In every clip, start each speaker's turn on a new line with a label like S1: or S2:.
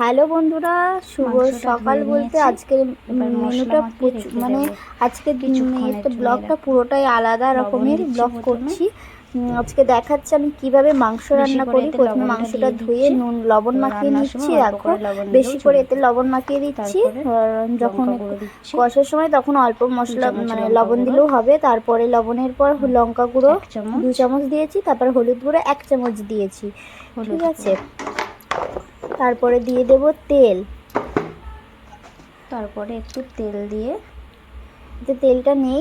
S1: Hello বন্ধুরা শুভ সকাল বলতে। আজকের মেনুটা প্রচুর- মানে। আজকের একটা ব্লগটা পুরোটাই আলাদা রকমের ব্লগ করছি। আজকে দেখাচ্ছি আমি কীভাবে মাংস রান্না
S2: করে
S1: প্রথমে মাংসটা ধুয়ে নুন লবণ মাখিয়ে নিচ্ছি দেখো বেশি করে এতে লবণ মাখিয়ে দিচ্ছি যখন। কষার সময় তখন অল্প মশলা মানে লবণ দিলেও হবে। তারপরে লবণের পর লঙ্কা গুঁড়ো দু চামচ দিয়েছি তারপর হলুদ গুঁড়ো এক চামচ দিয়েছি। ঠিক আছে। তারপরে দিয়ে দেব তেল।
S2: তারপরে একটু তেল দিয়ে।
S1: যে তেলটা নেই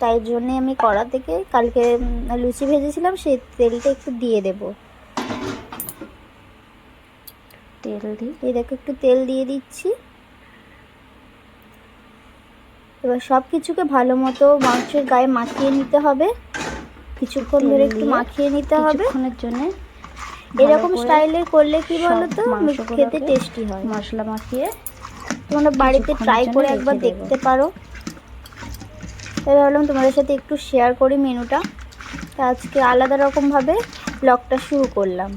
S1: তাই জন্যে আমি কড়া থেকে কালকে লুচি ভেজেছিলাম সেই তেলটা একটু দিয়ে দেব।
S2: তেল দিই
S1: এই দেখো একটু তেল দিয়ে দিচ্ছি। এবার সব কিছুকে ভালো মতো মাংসের গায়ে মাখিয়ে নিতে হবে। কিছুক্ষণ ধরে একটু মাখিয়ে নিতে হবে।
S2: কিছুক্ষণের জন্য
S1: এরকম স্টাইলে করলে কি
S2: সব
S1: বলো তো খেতে টেস্টি হয়।
S2: মশলা মাখিয়ে
S1: তোমরা বাড়িতে ট্রাই করে একবার দেখতে পারো। তাই ভাবলাম তোমাদের সাথে একটু শেয়ার করি মেনুটা। তা আজকে আলাদা রকমভাবে ব্লগটা শুরু করলাম।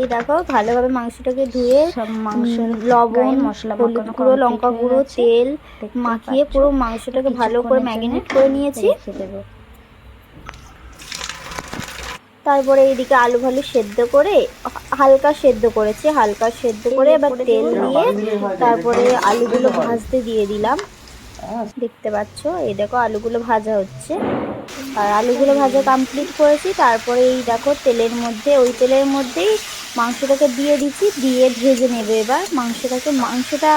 S1: এই দেখো ভালোভাবে মাংসটাকে ধুয়ে
S2: মাংসের
S1: লবণ
S2: মশলা
S1: হলুদ গুঁড়ো লঙ্কা গুঁড়ো তেল মাখিয়ে পুরো মাংসটাকে ভালো করে ম্যাগিনেট করে নিয়েছি। তারপরে এইদিকে আলু ভালু সেদ্ধ করে হালকা সেদ্ধ করেছি হালকা সেদ্ধ করে এবার তেল দিয়ে তারপরে আলুগুলো ভাজতে দিয়ে দিলাম। দেখতে পাচ্ছ? এই দেখো আলুগুলো ভাজা হচ্ছে। আর আলুগুলো ভাজা কমপ্লিট করেছি। তারপরে এই দেখো তেলের মধ্যে ওই তেলের মধ্যেই মাংসটাকে দিয়ে দিচ্ছি দিয়ে ভেজে নেবে এবার। মাংসটাকে মাংসটা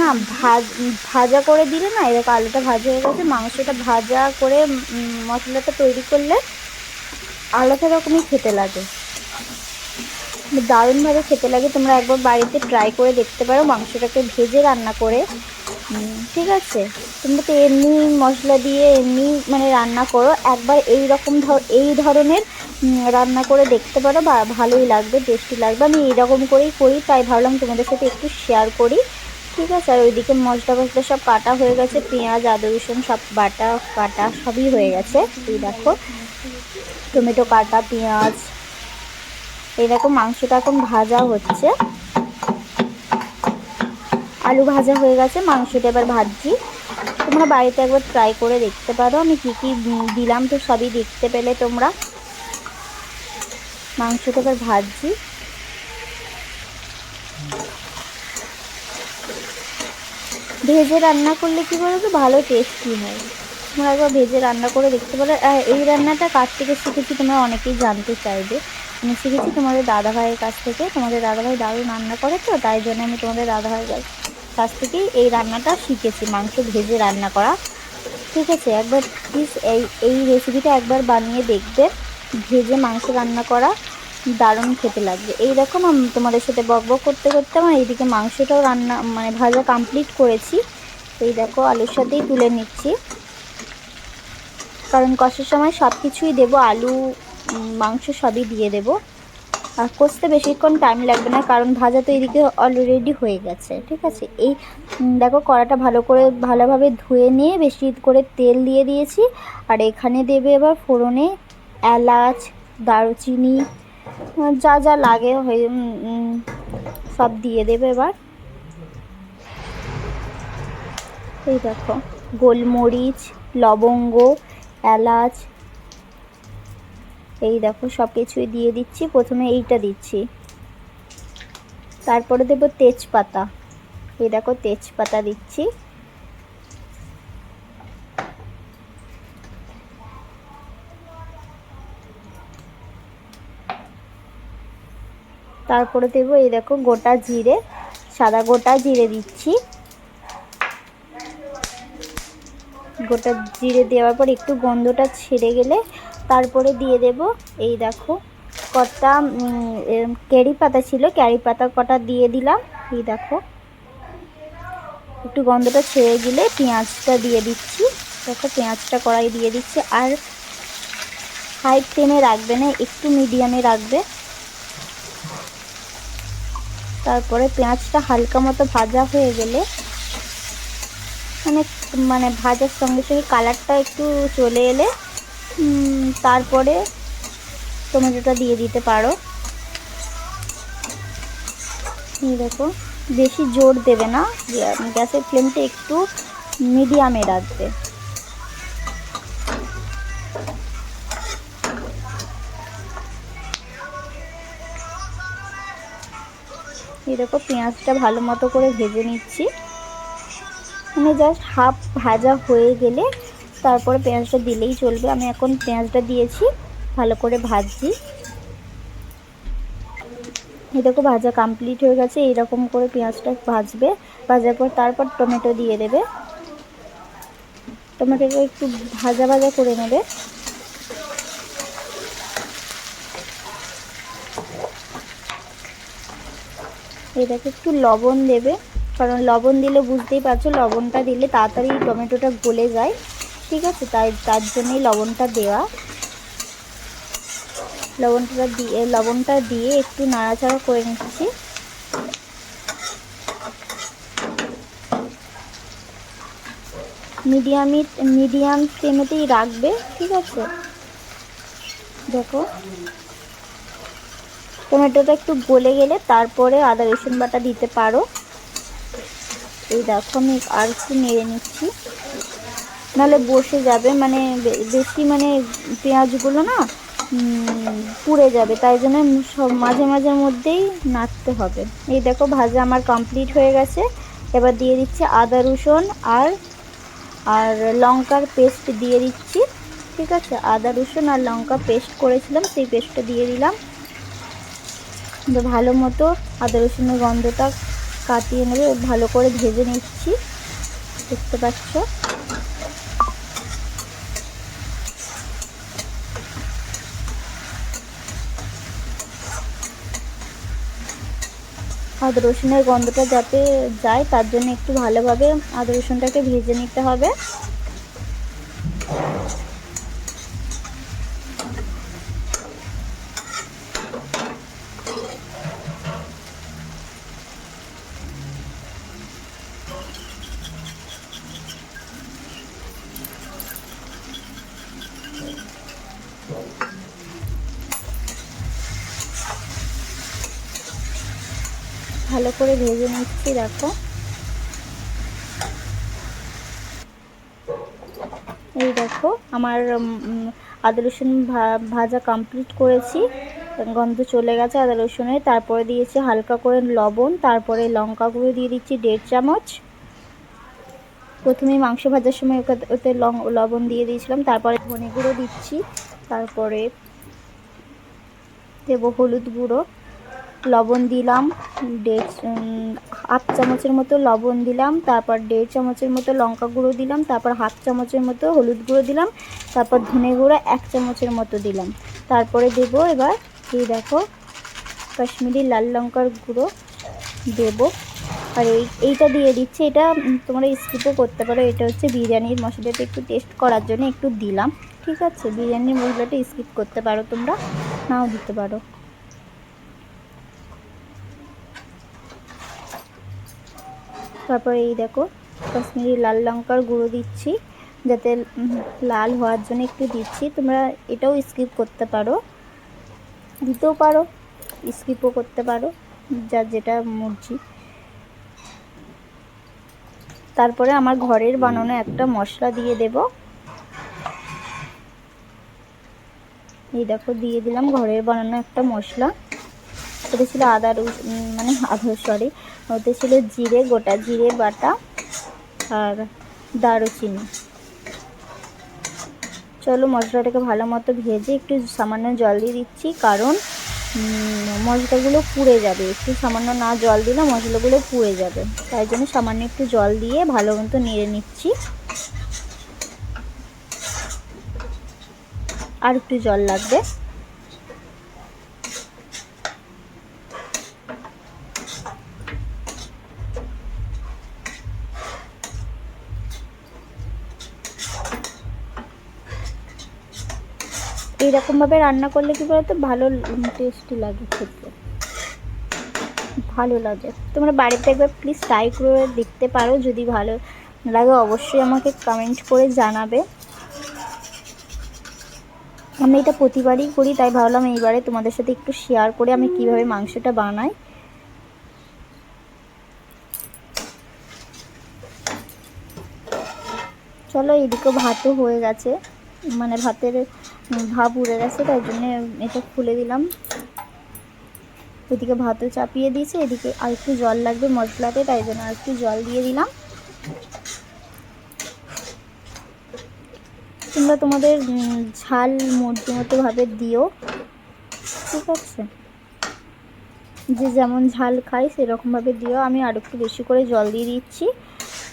S1: না ভাজ ভাজা করে দিলে না এরকম আলুটা ভাজা হয়ে গেছে। মাংসটা ভাজা করে মশলাটা তৈরি করলে আলাদা রকমই খেতে লাগে। দারুণভাবে খেতে লাগে, তোমরা একবার বাড়িতে ট্রাই করে দেখতে পারো মাংসটাকে ভেজে রান্না করে। ঠিক আছে? তোমরা তো এমনি মশলা দিয়ে এমনি মানে রান্না করো, একবার এই রকম ধর এই ধরনের রান্না করে দেখতে পারো, বা ভালোই লাগবে টেস্টি লাগবে। আমি এইরকম করেই করি, তাই ভাবলাম তোমাদের সাথে একটু শেয়ার করি। ঠিক আছে? আর ওইদিকে মশলা ফসলা সব কাটা হয়ে গেছে, পেঁয়াজ, আদা রসুন সব বাটা, কাটা সবই হয়ে গেছে। এই দেখো। টমেটো কাটা, পেঁয়াজ, এরকম মাংসটা এখন ভাজা হচ্ছে। আলু ভাজা হয়ে গেছে, মাংসটা এবার ভাজছি। তোমরা বাড়িতে একবার ট্রাই করে দেখতে পারো। আমি কী কী দিলাম তো সবই দেখতে পেলে তোমরা। মাংসটা এবার ভাজছি। ভেজে রান্না করলে কি বলো তো ভালো টেস্টি হয়। তোমরা একবার ভেজে রান্না করে দেখতে পারো। এই রান্নাটা কাছ থেকে শিখেছি তোমরা অনেকেই জানতে চাইবে। আমি শিখেছি তোমাদের দাদাভাইয়ের কাছ থেকে। তোমাদের দাদাভাই দারুণ রান্না করে তো, তাই জন্য আমি তোমাদের দাদাভাইয়ের কাছ- থেকেই এই রান্নাটা শিখেছি, মাংস ভেজে রান্না করা। ঠিক আছে, একবার প্লিজ এই এই রেসিপিটা একবার বানিয়ে দেখবে। ভেজে মাংস রান্না করা দারুণ খেতে লাগবে। এই রকম আমি, তোমাদের সাথে বক বক করতে করতে আমার এইদিকে মাংসটাও রান্না মানে ভাজা কমপ্লিট করেছি। এই দেখো, আলুর সাথেই তুলে নিচ্ছি। কারণ কষার সময় সব কিছুই দেবো, আলু মাংস সবই দিয়ে দেবো। আর কষতে বেশিক্ষণ টাইম লাগবে না কারণ ভাজা তো এদিকে অলরেডি হয়ে গেছে, ঠিক আছে? এই দেখো কড়াটা ভালো করে ভালোভাবে ধুয়ে নিয়ে বেশি করে তেল দিয়ে দিয়েছি। আর এখানে দেবে এবার ফোড়নে এলাচ, দারুচিনি যা যা লাগে সব দিয়ে দেবে এবার। এই দেখো, গোলমরিচ, লবঙ্গ এলাচ। এই দেখো সব কিছুই দিয়ে দিচ্ছি। প্রথমে এইটা দিচ্ছি। তারপরে দেবো তেজপাতা। এই দেখো, তেজপাতা দিচ্ছি। তারপরে দেবো এই দেখো, গোটা জিরে, সাদা গোটা জিরে দিচ্ছি। গোটা জিরে দেওয়ার পর একটু গন্ধটা ছেড়ে গেলে তারপরে দিয়ে দেব। এই দেখো, কটা ক্যারি পাতা ছিল ক্যারি পাতা কটা দিয়ে দিলাম। এই দেখো, একটু গন্ধটা ছেড়ে গেলে পেঁয়াজটা দিয়ে দিচ্ছি। দেখো, পেঁয়াজটা কড়াই দিয়ে দিচ্ছি। আর হাই ফ্লেমে রাখবে না, একটু মিডিয়ামে রাখবে। তারপরে পেঁয়াজটা হালকা মতো ভাজা হয়ে গেলে মানে মানে ভাজার সঙ্গে সঙ্গে কালারটা একটু চলে এলে তারপরে টমেটোটা দিয়ে দিতে পারো। দেখো, বেশি জোর দেবে না গ্যাসের ফ্লেমটা একটু মিডিয়ামে রাখবে। দেখো, পেঁয়াজটা ভালো মতো করে ভেজে নিচ্ছি। মানে জাস্ট হাফ ভাজা হয়ে গেলে তারপরে পেঁয়াজটা দিলেই চলবে। আমি এখন পেঁয়াজটা দিয়েছি, ভালো করে ভাজছি। দেখো ভাজা কমপ্লিট হয়ে গেছে, এইরকম করে পেঁয়াজটা ভাজবে। ভাজার পর তারপর টমেটো দিয়ে দেবে। টমেটোকে একটু ভাজা ভাজা করে নেবে। এটাকে একটু লবণ দেবে। কারণ লবণ দিলে বুঝতেই পারছ, লবণটা দিলে তাড়াতাড়ি টমেটোটা গলে যায়। ঠিক আছে, তাই তার জন্যই লবণটা দেওয়া। লবণটা দিয়ে লবণটা দিয়ে একটু নাড়াচাড়া করে নিচ্ছি। মিডিয়ামই মিডিয়াম ফ্লেমেতেই রাখবে, ঠিক আছে? দেখো। টমেটোটা একটু গলে গেলে তারপরে আদা রসুন বাটা দিতে পারো। এই দেখো, আমি আর একটু নেড়ে নিচ্ছি। নাহলে বসে যাবে মানে বেশি মানে পেঁয়াজগুলো না পুড়ে যাবে, তাই জন্য সব মাঝে মাঝে মধ্যেই নাড়তে হবে। এই দেখো, ভাজা আমার কমপ্লিট হয়ে গেছে। এবার দিয়ে দিচ্ছি আদা, রসুন আর আর লঙ্কার পেস্ট দিয়ে দিচ্ছি, ঠিক আছে? আদা, রসুন আর লঙ্কা পেস্ট করেছিলাম, সেই পেস্টটা দিয়ে দিলাম। ভালো মতো আদা, রসুনের গন্ধটা কাটিয়ে নেবে ভালো করে ভেজে নিচ্ছি। দেখতে পাচ্ছ? আদা রসুনের গন্ধটা যাতে যায়, তার জন্য একটু ভালোভাবে আদা রসুনটাকে ভেজে নিতে হবে। ভালো করে ভেজে নিচ্ছি, দেখো। এই দেখো, আমার আদা রসুন ভাজা কমপ্লিট করেছি। গন্ধ চলে গেছে আদা রসুনের। তারপরে দিয়েছি হালকা করে লবণ, তারপরে লঙ্কা গুঁড়ো দিয়ে দিচ্ছি দেড় চামচ। প্রথমে মাংস ভাজার সময় ওতে লবণ দিয়ে দিয়েছিলাম, তারপরে ধনে গুঁড়ো দিচ্ছি, তারপরে দেবো হলুদ গুঁড়ো। লবণ দিলাম, দেড় হাফ চামচের মতো লবণ দিলাম, তারপর দেড় চামচের মতো লঙ্কা গুঁড়ো দিলাম, তারপর হাফ চামচের মতো হলুদ গুঁড়ো দিলাম, তারপর ধনে গুঁড়ো এক চামচের মতো দিলাম। তারপরে দেবো এবার, এই দেখো, কাশ্মীরি লাল লঙ্কার গুঁড়ো দেবো। আর এই, এইটা দিয়ে দিচ্ছি, এটা তোমরা স্কিপও করতে পারো, এটা হচ্ছে বিরিয়ানির মশলাটা একটু টেস্ট করার জন্য একটু দিলাম, ঠিক আছে? বিরিয়ানির মশলাটা স্কিপ করতে পারো তোমরা, নাও দিতে পারো। তারপরে এই দেখো, কাশ্মীরি লাল লঙ্কার গুঁড়ো দিচ্ছি, যাতে লাল হওয়ার জন্য একটু দিচ্ছি। তোমরা এটাও স্কিপ করতে পারো, দিতেও পারো স্কিপও করতে পারো যার যেটা মর্জি। তারপরে আমার ঘরের বানানো একটা মশলা দিয়ে দেব। এই দেখো, দিয়ে দিলাম ঘরের বানানো একটা মশলা। ওটা ছিল আদা মানে আদা সরি ওতে ছিল জিরে, গোটা জিরে বাটা আর দারুচিনি। চলো মশলাটাকে ভালো মতো ভেজে একটু সামান্য জল দিয়ে দিচ্ছি, কারণ মশলাগুলো পুড়ে যাবে। একটু সামান্য না জল দিলে মশলাগুলো পুড়ে যাবে। তাই জন্য সামান্য একটু জল দিয়ে ভালো মতো নেড়ে নিচ্ছি। আর একটু জল লাগবে। এরকমভাবে রান্না করলে কী বলতো? ভালো টেস্টি লাগে খেতে। ভালো লাগে। তোমরা বাড়িতে একবার প্লিজ ট্রাই করে দেখতে পারো, যদি ভালো লাগে অবশ্যই আমাকে কমেন্ট করে জানাবে। আমি এটা প্রতিবারই করি, তাই ভাবলাম এইবারে তোমাদের সাথে একটু শেয়ার করে আমি কীভাবে মাংসটা বানাই। চলো এদিকে ভাতও হয়ে গেছে। মানে ভাতের ভাপ উড়ে গেছে তাই জন্য এটা খুলে দিলাম। ওইদিকে ভাতও চাপিয়ে দিয়েছি, এদিকে আর একটু জল লাগবে মশলাতে, তাই জন্য আর একটু জল দিয়ে দিলাম। তোমরা তোমাদের ঝাল মধ্যে মতো ভাবে দিও, ঠিক আছে? যে যেমন ঝাল খাই সেরকমভাবে দিও। আমি আর একটু বেশি করে জল দিয়ে দিচ্ছি,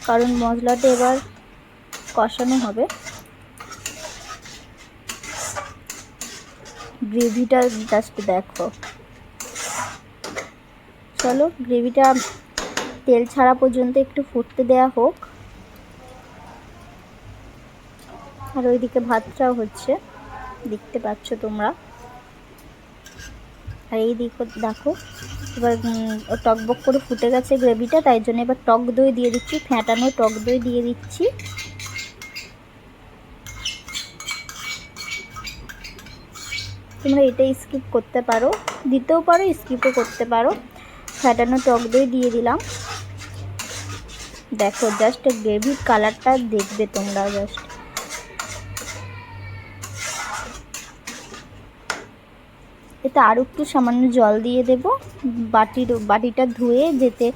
S1: কারণ মশলাটা এবার কষানো হবে। গ্রেভিটা জাস্ট দেখো। চলো গ্রেভিটা তেল ছাড়া পর্যন্ত একটু ফুটতে দেয়া হোক। আর ওইদিকে ভাতটাও হচ্ছে, দেখতে পাচ্ছ তোমরা। আর এই দিকে দেখো, এবার টকবক করে ফুটে গেছে গ্রেভিটা, তাই জন্য এবার টক দই দিয়ে দিচ্ছি, ফ্যাটানো টক দই দিয়ে দিচ্ছি। তোমরা এটা স্কিপ করতে পারো। দিতেও পারো স্কিপও করতে পারো। ফ্যাটানো টক দই দিয়ে দিলাম। দেখো জাস্ট গ্রেভির কালারটা দেখবে তোমরা জাস্ট এতে আরও একটু সামান্য জল দিয়ে দেব। বাটির, বাটিটা ধুয়ে যেতে,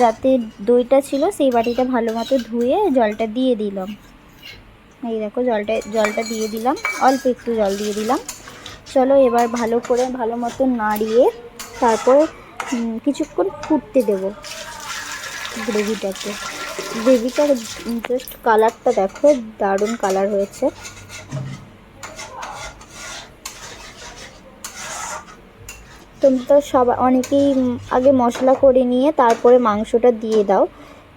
S1: যাতে দইটা ছিল, সেই বাটিটা ভালো মতো ধুয়ে জলটা দিয়ে দিলাম। এই দেখো, জলটা জলটা দিয়ে দিলাম। অল্প একটু জল দিয়ে দিলাম। চলো এবার ভালো করে ভালো মতো নাড়িয়ে তারপর কিছুক্ষণ ফুটতে দেবো গ্রেভিটাকে। গ্রেভিটার জাস্ট কালারটা দেখো, দারুণ কালার হয়েছে। তোমরা তো সব, অনেকেই আগে মশলা করে নিয়ে তারপরে মাংসটা দিয়ে দাও।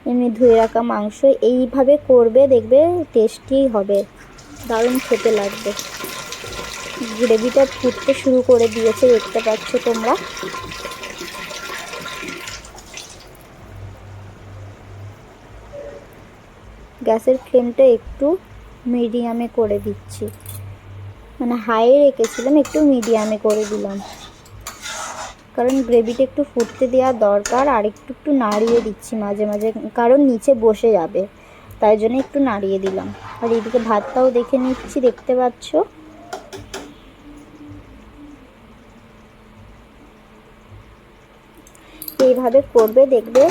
S1: এমনি ধুয়ে রাখা মাংস, এইভাবে করবে, দেখবে টেস্টি হবে। দারুণ খেতে লাগবে। গ্রেভিটা ফুটতে শুরু করে দিয়েছে, দেখতে পাচ্ছ তোমরা। গ্যাসের ফ্লেমটা একটু মিডিয়ামে করে দিচ্ছি। মানে হাই রেখেছিলাম, একটু মিডিয়ামে করে দিলাম। কারণ গ্রেভিটা একটু ফুটতে দেওয়া দরকার, আর একটু একটু নাড়িয়ে দিচ্ছি মাঝে মাঝে, কারণ নিচে বসে যাবে। তাই জন্য একটু নাড়িয়ে দিলাম। আর এদিকে ভাতটাও দেখে নিচ্ছি, দেখতে পাচ্ছ? এইভাবে করবে, দেখবে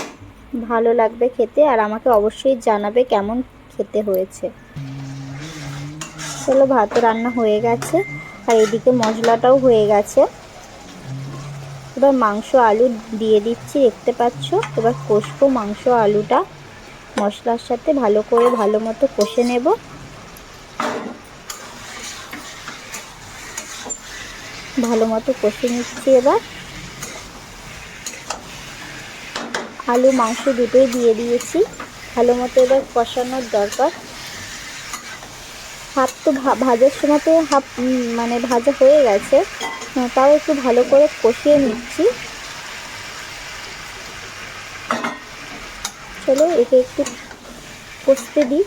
S1: ভালো লাগবে খেতে আর আমাকে অবশ্যই জানাবে কেমন খেতে হয়েছে। চলো ভাত রান্না হয়ে গেছে আর এদিকে মশলাটাও হয়ে গেছে। এবার মাংস আলু দিয়ে দিচ্ছি, দেখতে পাচ্ছ? এবার কষবো মাংস আলুটা। মশলার সাথে ভালো করে ভালো মতো কষে নেব। ভালো মতো কষে নিচ্ছি এবার। আলু মাংস দুটোই দিয়ে দিয়েছি। ভালো মতো এবার কষানোর দরকার। হাফ তো ভাজার সময় তো হাফ মানে ভাজা হয়ে গেছে। আহ, তাও একটু ভালো করে কষিয়ে নিচ্ছি। চলো একে একটু কষতে দিই।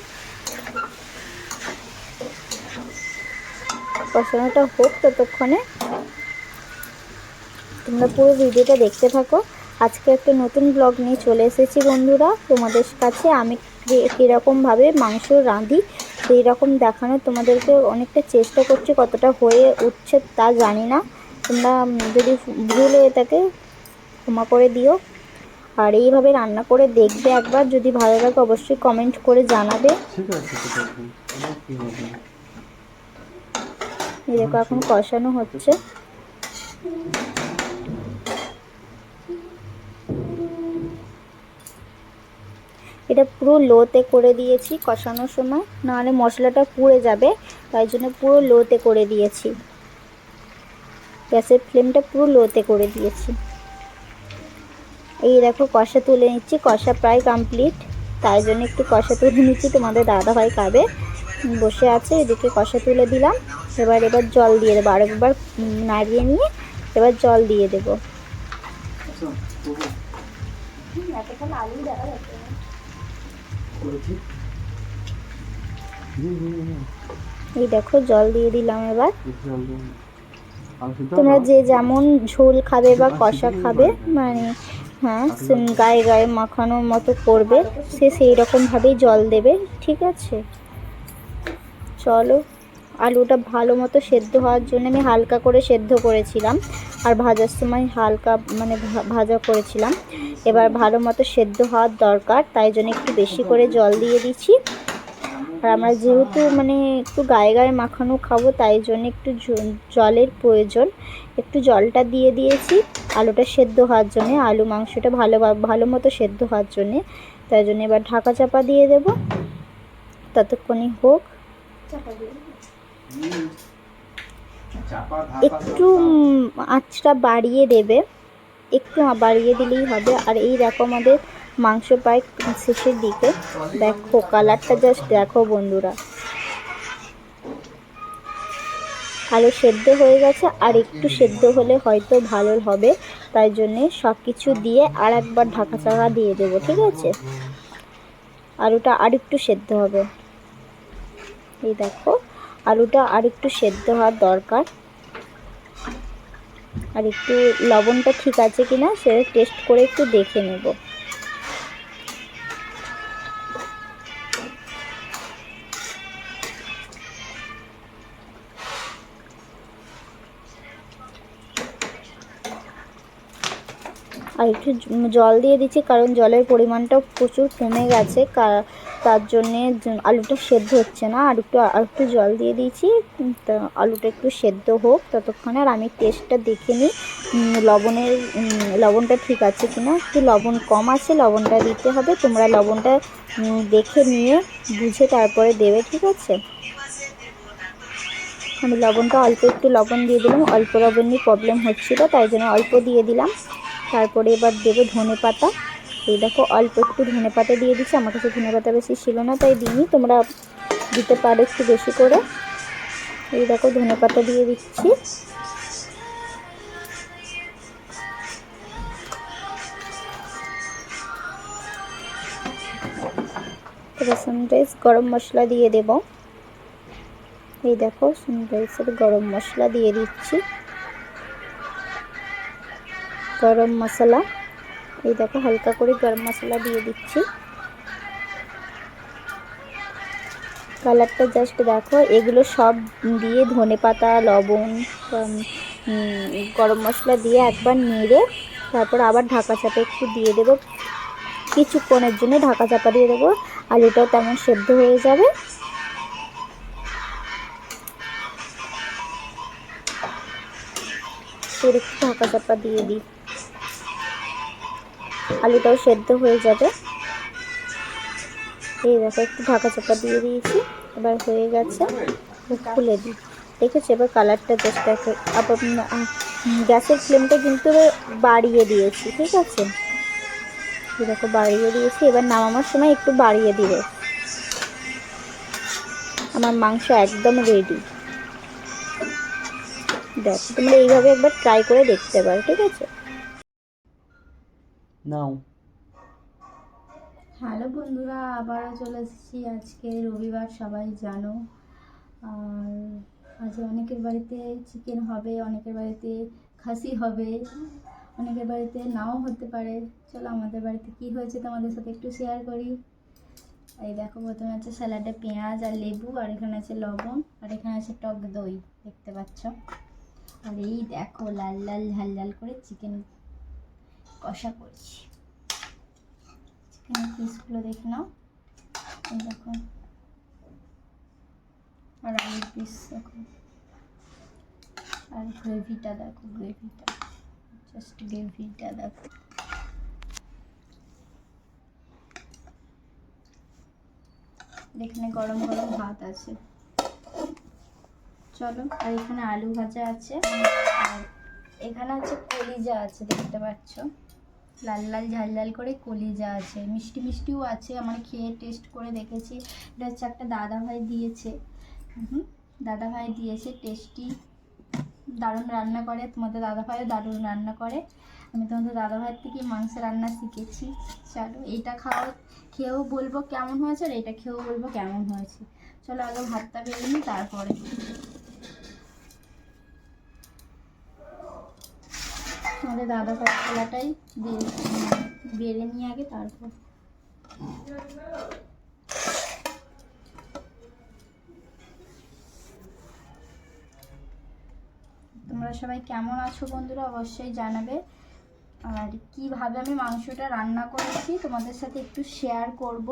S1: কষানোটা হোক ততক্ষণে। তোমরা পুরো ভিডিওটা দেখতে থাকো। আজকে একটা নতুন ব্লগ নিয়ে চলে এসেছি বন্ধুরা। তোমাদের কাছে আমি কীরকমভাবে মাংস রাঁধি সেই রকম দেখানোর তোমাদেরকে অনেকটা চেষ্টা করছি কতটা হয়ে উঠছে তা জানি না। তোমরা যদি ভুল হয়ে থাকে ক্ষমা করে দিও। আর এইভাবে রান্না করে দেখবে একবার যদি ভালো লাগে অবশ্যই কমেন্ট করে জানাবে। দেখো এখন কষানো হচ্ছে। এটা পুরো লোতে করে দিয়েছি কষানোর সময় নাহলে মশলাটা পুড়ে যাবে তাই জন্য পুরো লোতে করে দিয়েছি। গ্যাসের ফ্লেমটা পুরো লোতে করে দিয়েছি। এই দেখো কষা তুলে নিচ্ছি কষা প্রায় কমপ্লিট। তাই জন্য একটু কষা তুলে নিচ্ছি তোমাদের দাদাভাই খাবে। বসে আছে এদিকে কষা তুলে দিলাম। এবার এবার জল দিয়ে দেবো আরেকবার নাড়িয়ে নিয়ে এবার জল দিয়ে দেবো।
S3: আচ্ছা
S1: আলু দেখা
S3: করেছি।
S1: এই দেখো জল দিয়ে দিলাম এবার। তোমরা যে যেমন ঝোল খাবে বা কষা খাবে মানে হ্যাঁ গায়ে গায়ে মাখানোর মতো করবে সে সেই রকমভাবেই জল দেবে ঠিক আছে? চলো। আলুটা ভালো মতো সেদ্ধ হওয়ার জন্য আমি হালকা করে সেদ্ধ করেছিলাম আর ভাজার সময় হালকা মানে ভাজা করেছিলাম। এবার ভালো মতো সেদ্ধ হওয়ার দরকার, তাই জন্য একটু বেশি করে জল দিয়ে দিচ্ছি। আর আমরা যেহেতু মানে একটু গায়ে গায়ে মাখানো খাব, তাই জন্য একটু জলের প্রয়োজন। একটু জলটা দিয়ে দিয়েছি আলুটা সেদ্ধ হওয়ার জন্য, আলু মাংসটা ভালো ভালো মতো সেদ্ধ হওয়ার জন্যে। তাই জন্য এবার ঢাকা চাপা দিয়ে দেব। ততক্ষণই হোক।
S3: চাপা
S1: একটু আঁচটা বাড়িয়ে দেবে। একটু বাড়িয়ে দিলেই হবে। আর এই দেখো আমাদের মাংস প্রায় শেষের দিকে। দেখো কালারটা জাস্ট দেখো বন্ধুরা। আলু সেদ্ধ হয়ে গেছে। আর একটু সেদ্ধ হলে হয়তো ভালো হবে। তাই জন্যে সব কিছু দিয়ে আর একবার ঢাকা চাকা দিয়ে দেবো ঠিক আছে? আলুটা আর একটু সেদ্ধ হবে। এই দেখো। আলুটা আর একটু সেদ্ধ হওয়ার দরকার। আর একটু লবণটা ঠিক আছে কিনা সেটা টেস্ট করে একটু দেখে নেব। আর একটু জল দিয়ে দিচ্ছি কারণ জলের পরিমাণটাও প্রচুর কমে গেছে। তার জন্যে আলুটা সেদ্ধ হচ্ছে না, আর একটু আর একটু জল দিয়ে দিয়েছি। তা আলুটা একটু সেদ্ধ হোক ততক্ষণে, আর আমি টেস্টটা দেখে নিই লবণের লবণটা ঠিক আছে কি না একটু লবণ কম আছে, লবণটা দিতে হবে। তোমরা লবণটা দেখে নিয়ে, বুঝে তারপরে দেবে, ঠিক আছে? আমি লবণটা অল্প একটু লবণ দিয়ে দিলাম। অল্প লবণই প্রবলেম হচ্ছিল, তাই জন্য অল্প দিয়ে দিলাম। তারপরে এবার দেবো ধনে পাতা এই দেখো, অল্প একটু ধনে পাতা দিয়ে দিচ্ছি আমার কাছে ধনে পাতা বেশি ছিল না, তাই দিইনি। তোমরা দিতে পারো একটু বেশি করে। এই দেখো, ধনে পাতা দিয়ে দিচ্ছি। সানরাইজ গরম মশলা দিয়ে দেব। এই দেখো সানরাইজের গরম মশলা দিয়ে দিচ্ছি। গরম মশলা। এই দেখো, হালকা করে গরম মশলা দিয়ে দিচ্ছি। কালারটা জাস্ট দেখো, এগুলো সব দিয়ে ধনে পাতা, লবণ গরম মশলা দিয়ে একবার নেড়ে তারপর আবার ঢাকা চাপা একটু দিয়ে দেবো। কিছুক্ষণের জন্য ঢাকা চাপা দিয়ে দেবো। আলুটাও তেমন সেদ্ধ হয়ে যাবে। একটু ঢাকা চাপা দিয়ে দিই। আলুটাও সেদ্ধ হয়ে যাবে। এই দেখো, একটু ঢাকা চাপা দিয়ে দিয়েছি, এবার হয়ে গেছে খুলে দিই। দেখেছি, এবার কালারটা জাস্ট দেখো। আবার গ্যাসের ফ্লেমটা কিন্তু বাড়িয়ে দিয়েছি, ঠিক আছে? দেখো, বাড়িয়ে দিয়েছি, এবার নামানোর সময় একটু বাড়িয়ে দিবে। আমার মাংস একদম রেডি দেখো, তোমরা এইভাবে একবার ট্রাই করে দেখতে পারো, ঠিক আছে?
S3: নাও।
S2: হ্যালো বন্ধুরা, আবারও চলে এসেছি আজকে রবিবার, সবাই জানো। আর আজ অনেকের বাড়িতে চিকেন হবে, অনেকের বাড়িতে খাসি হবে, অনেকের বাড়িতে নাও হতে পারে। চলো আমাদের বাড়িতে কি হয়েছে তোমাদের সাথে একটু শেয়ার করি। এই দেখো, প্রথমে আছে স্যালাডে পেঁয়াজ আর লেবু, আর এখানে আছে লবণ, আর এখানে আছে টক দই, দেখতে পাচ্ছ। আর এই দেখো লাল লাল ঝাল ঝাল করে চিকেন কষা করছি। চিকেনের পিসগুলো দেখে নাও। এই দেখো। আর আলুর পিস দেখো। আর গ্রেভিটা দেখো, গ্রেভিটা। জাস্ট গ্রেভিটা দেখো। এখানে গরম গরম ভাত আছে। চলো, আর এখানে আলু ভাজা আছে। আর এখানে হচ্ছে কলিজা আছে, দেখতে পাচ্ছ। লাল লাল ঝাল ঝাল করে কলিজা আছে, মিষ্টি মিষ্টিও আছে, আমার খেয়ে টেস্ট করে দেখেছি। এটা হচ্ছে একটা দাদা ভাই দিয়েছে। হুম দাদা ভাই দিয়েছে টেস্টি দারুণ রান্না করে, তোমাদের দাদা ভাইও দারুণ রান্না করে। আমি তোমাদের দাদা ভাইয়ের থেকে মাংস রান্না শিখেছি। চলো এইটা খাওয়া খেয়েও বলব কেমন হয়েছে, আর এটা খেয়েও বলব কেমন হয়েছে। চলো আগে ভাতটা বেড়ে নিই, তারপরে আমাদের দাদা কাঁচকলাটাই বেড়ে নিয়ে আগে তারপর।
S1: তোমরা সবাই কেমন আছো বন্ধুরা? অবশ্যই জানাবে। আর কীভাবে আমি মাংসটা রান্না করেছি তোমাদের সাথে একটু শেয়ার করব।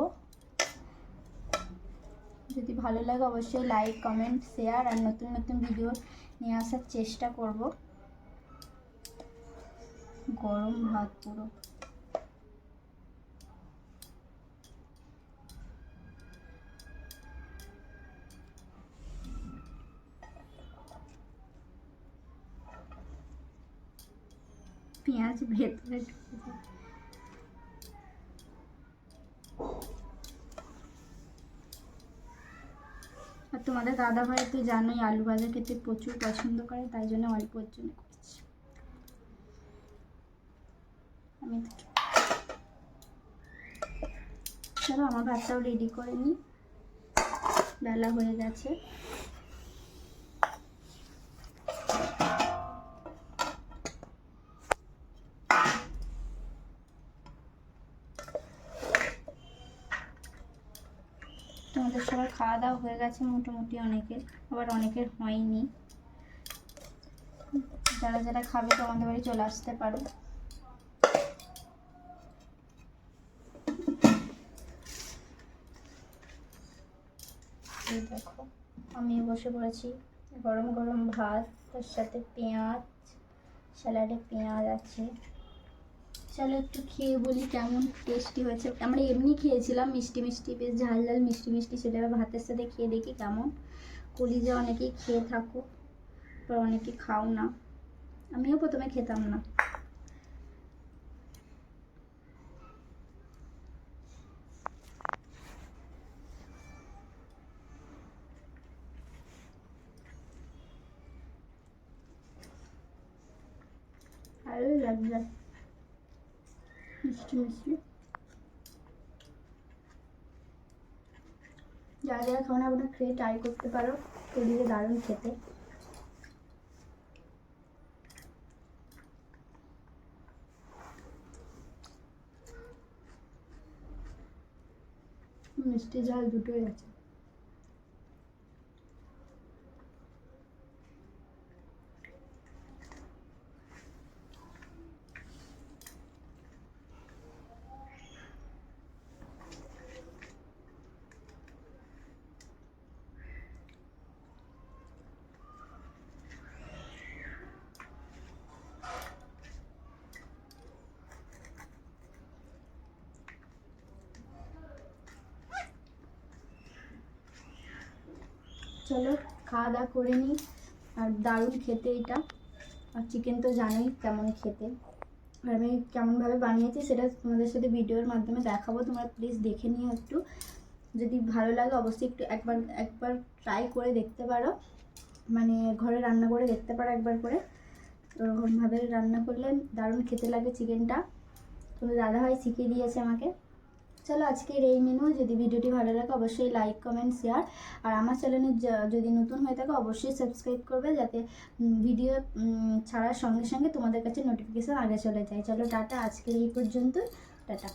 S1: যদি ভালো লাগে অবশ্যই লাইক কমেন্ট শেয়ার আর নতুন নতুন ভিডিও নিয়ে আসার চেষ্টা করব। গরম ভাত পুরো পেঁয়াজ ভেতরে ঢুকে যায়। আর তোমাদের দাদা ভাই তো জানোই, আলু ভাজা খেতে প্রচুর পছন্দ করে, তাই জন্য অল্পর জন্য করছি আমি চলো, আমার ভাতটাও রেডি করে নিই। বেলা হয়ে গেছে। তোমাদের সবার খাওয়া দাওয়া হয়ে গেছে মোটামুটি অনেকের, আবার অনেকের হয়নি। যারা যারা খাবে তো আমাদের বাড়ি চলে আসতে পারো। দেখো আমি বসে পড়েছি। গরম গরম ভাত, তার সাথে পেঁয়াজ, স্যালাডে পেঁয়াজ আছে। চলো একটু খেয়ে বলি কেমন টেস্টি হয়েছে। আমরা এমনি খেয়েছিলাম মিষ্টি মিষ্টি, বেশ ঝাল ঝাল মিষ্টি মিষ্টি সেটা এবার ভাতের সাথে খেয়ে দেখি কেমন। কলিজা অনেকেই খেয়ে থাকো বা অনেকে খাও না। আমিও প্রথমে খেতাম না ভালো লাগবে মিষ্টি মিষ্টি যারা যারা খাও না আপনারা খেয়ে ট্রাই করতে পারো এদিকে দারুণ খেতে মিষ্টি ঝাল দুটোই আছে চলো, খাওয়া দাওয়া করে নিই। আর দারুণ খেতে এটা। আর চিকেন তো জানোই কেমন খেতে। আর আমি কেমনভাবে বানিয়েছি সেটা তোমাদের সাথে ভিডিওর মাধ্যমে দেখাবো। তোমরা প্লিজ দেখে নিও একটু। যদি ভালো লাগে অবশ্যই একটু একবার একবার ট্রাই করে দেখতে পারো। মানে ঘরে রান্না করে দেখতে পারো একবার করে। ওরকমভাবে রান্না করলে দারুণ খেতে লাগে চিকেনটা তো দাদাভাই শিখিয়ে দিয়েছে আমাকে। চলো আজকের এই মেনু যদি ভিডিওটি ভালো লাগে অবশ্যই লাইক কমেন্ট শেয়ার আর আমার চ্যানেলে যদি নতুন হয়ে থাকে অবশ্যই সাবস্ক্রাইব করবে যাতে ভিডিও ছাড়ার সঙ্গে সঙ্গে তোমাদের কাছে নোটিফিকেশান আগে চলে যায়। চলো টাটা, আজকের এই পর্যন্ত টাটা।